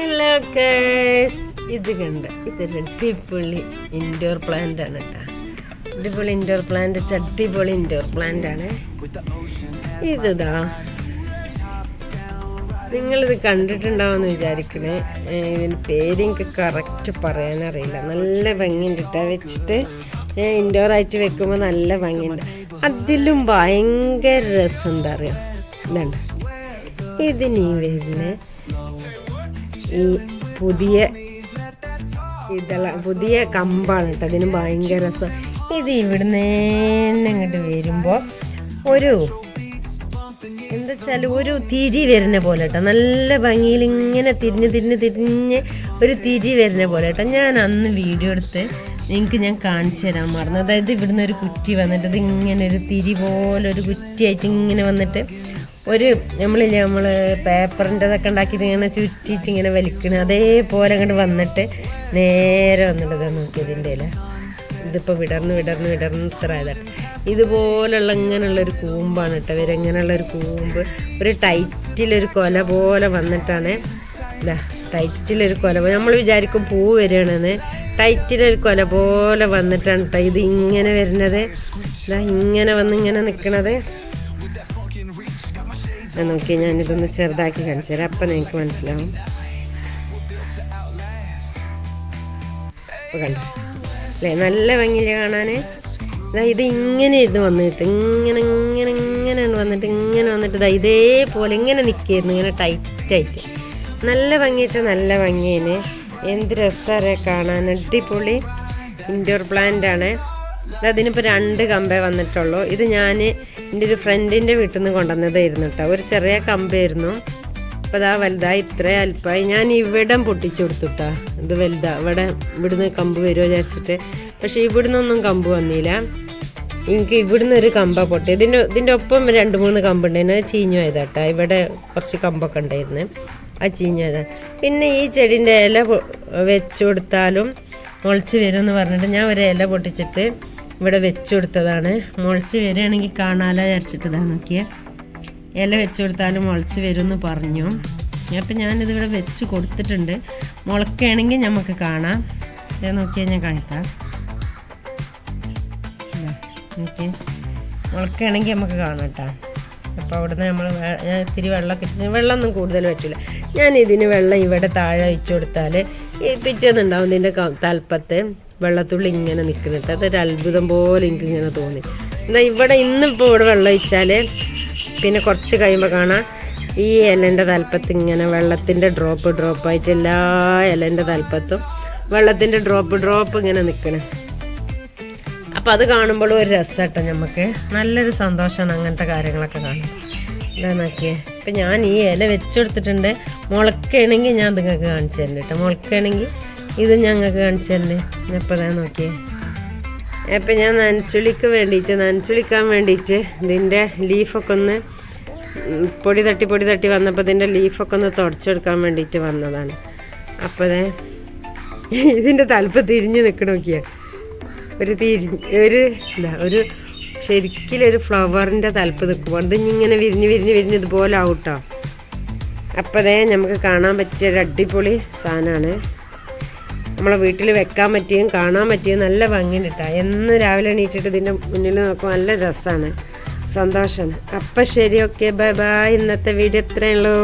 Hello case ഇത് കണ്ട. ഇതൊരു അടിപൊളി ഇൻഡോർ പ്ലാന്റ് ആണ് കേട്ടോ അടിപൊളി ഇൻഡോർ പ്ലാന്റ് അടിപൊളി ഇൻഡോർ പ്ലാന്റ് ആണ്. ഇതാ നിങ്ങളിത് കണ്ടിട്ടുണ്ടാവുമെന്ന് വിചാരിക്കണേ. ഇതിന് പേരെനിക്ക് കറക്റ്റ് പറയാനറിയില്ല നല്ല ഭംഗിയുണ്ട് കേട്ടോ വെച്ചിട്ട്. ഇൻഡോർ ആയിട്ട് വെക്കുമ്പോൾ നല്ല ഭംഗിയുണ്ട്. അതിലും ഭയങ്കര രസം എന്താ അറിയാം? ഇതാണ്. ഇതിന് ഈ വരുന്ന ഈ പുതിയ ഇതെല്ലാം പുതിയ കമ്പാണ് കേട്ടോ. അതിന് ഭയങ്കര രസം. ഇത് ഇവിടുന്ന് തന്നെ അങ്ങോട്ട് വരുമ്പോൾ ഒരു എന്താ വെച്ചാൽ ഒരു തിരി വരുന്ന പോലെ കേട്ടോ. നല്ല ഭംഗിയിൽ ഇങ്ങനെ തിരിഞ്ഞ് തിരിഞ്ഞ് തിരിഞ്ഞ് ഒരു തിരി വരുന്ന പോലെ കേട്ടോ. ഞാൻ അന്ന് വീഡിയോ എടുത്ത് നിങ്ങൾക്ക് ഞാൻ കാണിച്ചു തരാൻ മറന്നു. അതായത് ഇവിടുന്ന് ഒരു കുറ്റി വന്നിട്ട് ഇത് ഇങ്ങനെ ഒരു തിരി പോലെ ഒരു കുറ്റിയായിട്ട് ഇങ്ങനെ വന്നിട്ട് ഒരു നമ്മളില്ലേ നമ്മൾ പേപ്പറിന്റെതൊക്കെ ഉണ്ടാക്കിയിട്ട് ഇങ്ങനെ ചുറ്റിയിട്ട് ഇങ്ങനെ വലിക്കണ. അതേപോലെ അങ്ങോട്ട് വന്നിട്ട് നേരെ വന്നിട്ട് നോക്കി നോക്കിയതിന്റെ ഇല. ഇതിപ്പോൾ വിടർന്ന് വിടർന്ന് വിടർന്ന് ഇത്ര ആയതാണ് ഇതുപോലുള്ള ഇങ്ങനെയുള്ളൊരു കൂമ്പാണ് കേട്ടോ ഇവർ ഇങ്ങനെയുള്ളൊരു കൂമ്പ്. ഒരു ടൈറ്റിലൊരു കൊല പോലെ വന്നിട്ടാണ് ഇതാ ടൈറ്റിലൊരു കൊല പോലെ നമ്മൾ വിചാരിക്കും പൂ വരികയാണെന്ന്. ടൈറ്റിലൊരു കൊല പോലെ വന്നിട്ടാണ് കേട്ടോ ഇത് ഇങ്ങനെ വരുന്നത്. ഇതാ ഇങ്ങനെ വന്ന് ഇങ്ങനെ നിൽക്കണത് നോക്കി ഞാനിതൊന്ന് ചെറുതാക്കി കാണിച്ചു തരാം. അപ്പം നിങ്ങൾക്ക് മനസ്സിലാവും. അല്ലേ? നല്ല ഭംഗിയിൽ കാണാൻ ഇതാ ഇത് ഇങ്ങനെ ഇത് വന്നിട്ട് ഇങ്ങനെ ഇങ്ങനെ ഇങ്ങനെ വന്നിട്ട് ഇങ്ങനെ വന്നിട്ട് ഇതാ ഇതേപോലെ ഇങ്ങനെ നിൽക്കായിരുന്നു ഇങ്ങനെ ടൈറ്റായിട്ട് നല്ല ഭംഗിയിട്ട് നല്ല ഭംഗിയേന്. എന്ത് രസമാണ് കാണാൻ? അടിപൊളി. ഇൻഡോർ പ്ലാന്റ് ആണ്. അതിനിപ്പോൾ രണ്ട് കമ്പേ വന്നിട്ടുള്ളൂ. ഇത് ഞാൻ എന്റെ ഒരു ഫ്രണ്ടിന്റെ വീട്ടിൽ നിന്ന് കൊണ്ടുവന്നതായിരുന്നു കേട്ടോ ഒരു ചെറിയ കമ്പായിരുന്നു. അപ്പോൾ അതാ വലുതായി ഇത്രേ അല്പമായി ഞാൻ ഇവിടം പൊട്ടിച്ചു കൊടുത്തുട്ടാ ഇത് വലുതാ. ഇവിടെ ഇവിടുന്ന് കമ്പ് വരുമോ വിചാരിച്ചിട്ട്. പക്ഷേ ഇവിടുന്നൊന്നും കമ്പ് വന്നില്ല. എനിക്ക് ഇവിടുന്ന് ഒരു കമ്പ പൊട്ടി. ഇതിന്റെ ഇതിന്റെ ഒപ്പം രണ്ട് മൂന്ന് കമ്പ് ഉണ്ടായിരുന്നു. അത് ചീഞ്ഞു പോയതാട്ടാ ഇവിടെ കുറച്ച് കമ്പൊക്കെ ഉണ്ടായിരുന്നു. ആ ചീഞ്ഞു പിന്നെ ഈ ചെടീന്റെ ഇല വെച്ച് കൊടുത്താലും മുളച്ച് വരുമെന്ന് പറഞ്ഞിട്ട് ഞാൻ ഒരു ഇല പൊട്ടിച്ചിട്ട് ഇവിടെ വെച്ചു കൊടുത്തതാണ്. മുളച്ച് വരികയാണെങ്കിൽ കാണാലോ വിചാരിച്ചിട്ട് ഇതാ നോക്കിയേ. ഇല വെച്ച് കൊടുത്താലും മുളച്ച് വരുമെന്ന് പറഞ്ഞു. അപ്പം ഞാനിതിവിടെ വെച്ച് കൊടുത്തിട്ടുണ്ട്. മുളക്കുകയാണെങ്കിൽ നമുക്ക് കാണാം. ഇത് നോക്കിയാൽ ഞാൻ കാണിക്കാം. ഓക്കെ മുളക്കുകയാണെങ്കിൽ നമുക്ക് കാണാം കേട്ടോ. അപ്പോൾ അവിടുന്ന് നമ്മൾ ഞാൻ ഇത്തിരി വെള്ളമൊക്കെ ഇട്ട് വെള്ളമൊന്നും കൂടുതൽ പറ്റില്ല ഞാൻ ഇതിന് വെള്ളം ഇവിടെ താഴെ ഒഴിച്ചു കൊടുത്താൽ ഈ പിറ്റേന്നുണ്ടാവും ഇതിന്റെ തലപ്പത്ത്. വെള്ളത്തുള്ളി ഇങ്ങനെ നിൽക്കുന്നുണ്ട് അതൊരു അത്ഭുതം പോലെ എനിക്ക് ഇങ്ങനെ തോന്നി. എന്നാൽ ഇവിടെ ഇന്നിപ്പോൾ ഇവിടെ വെള്ളം ഒഴിച്ചാൽ പിന്നെ കുറച്ച് കഴിയുമ്പോൾ കാണാം. ഈ ഇലന്റെ തലപ്പത്ത് ഇങ്ങനെ വെള്ളത്തിന്റെ ഡ്രോപ്പ് ഡ്രോപ്പ് ആയിട്ട് എല്ലാ ഇലന്റെ തലപ്പത്തും വെള്ളത്തിന്റെ ഡ്രോപ്പ് ഡ്രോപ്പ് ഇങ്ങനെ നിൽക്കണേ അപ്പോൾ അത് കാണുമ്പോഴും ഒരു രസമാട്ടോ നമുക്ക് നല്ലൊരു സന്തോഷമാണ് അങ്ങനത്തെ കാര്യങ്ങളൊക്കെ കാണാൻ. എന്താ നോക്കിയേ. ഇപ്പം ഞാൻ ഈ ഇല വെച്ചെടുത്തിട്ടുണ്ട് മുളക്കുകയാണെങ്കിൽ ഞാൻ നിങ്ങൾക്ക് കാണിച്ചു തരുന്നുണ്ട് കേട്ടോ. മുളക്കുകയാണെങ്കിൽ ഇത് ഞങ്ങൾക്ക് കാണിച്ചല്ലേ? എപ്പോഴാണ് നോക്കിയേ. അപ്പം ഞാൻ നനച്ചുളിക്ക് വേണ്ടിയിട്ട് നനച്ചുളിക്കാൻ വേണ്ടിയിട്ട് ഇതിന്റെ ലീഫൊക്കെ ഒന്ന് പൊടി തട്ടി പൊടി തട്ടി വന്നപ്പോൾ ഇതിന്റെ ലീഫൊക്കെ ഒന്ന് തുടച്ചെടുക്കാൻ വേണ്ടിയിട്ട് വന്നതാണ്. അപ്പോൾ ഇതിന്റെ തലപ്പ് തിരിഞ്ഞ് നിൽക്കണോക്കിയ ഒരു തിരി ഒരു എന്താ ഒരു ശരിക്കലൊരു ഫ്ലവറിന്റെ തലപ്പ് നിൽക്കുമ്പോൾ ഇത് ഇങ്ങനെ വിരിഞ്ഞ് വിരിഞ്ഞ് വിരിഞ്ഞ് ഇതുപോലെ ആവട്ടോ അപ്പോൾ ദേ നമുക്ക് കാണാൻ പറ്റിയ ഒരു അടിപൊളി സാധനമാണ് നമ്മളെ വീട്ടിൽ വെക്കാൻ പറ്റിയും കാണാൻ പറ്റിയും നല്ല ഭംഗിയുണ്ട് കേട്ടോ. എന്ന് രാവിലെ എണീറ്റിട്ട് ഇതിന്റെ മുന്നിൽ നോക്കുമ്പോൾ നല്ല രസമാണ്. സന്തോഷമാണ്. അപ്പം ശരി ഓക്കെ ബൈ ബൈ ഇന്നത്തെ വീഡിയോ ഇത്രയേ ഉള്ളൂ.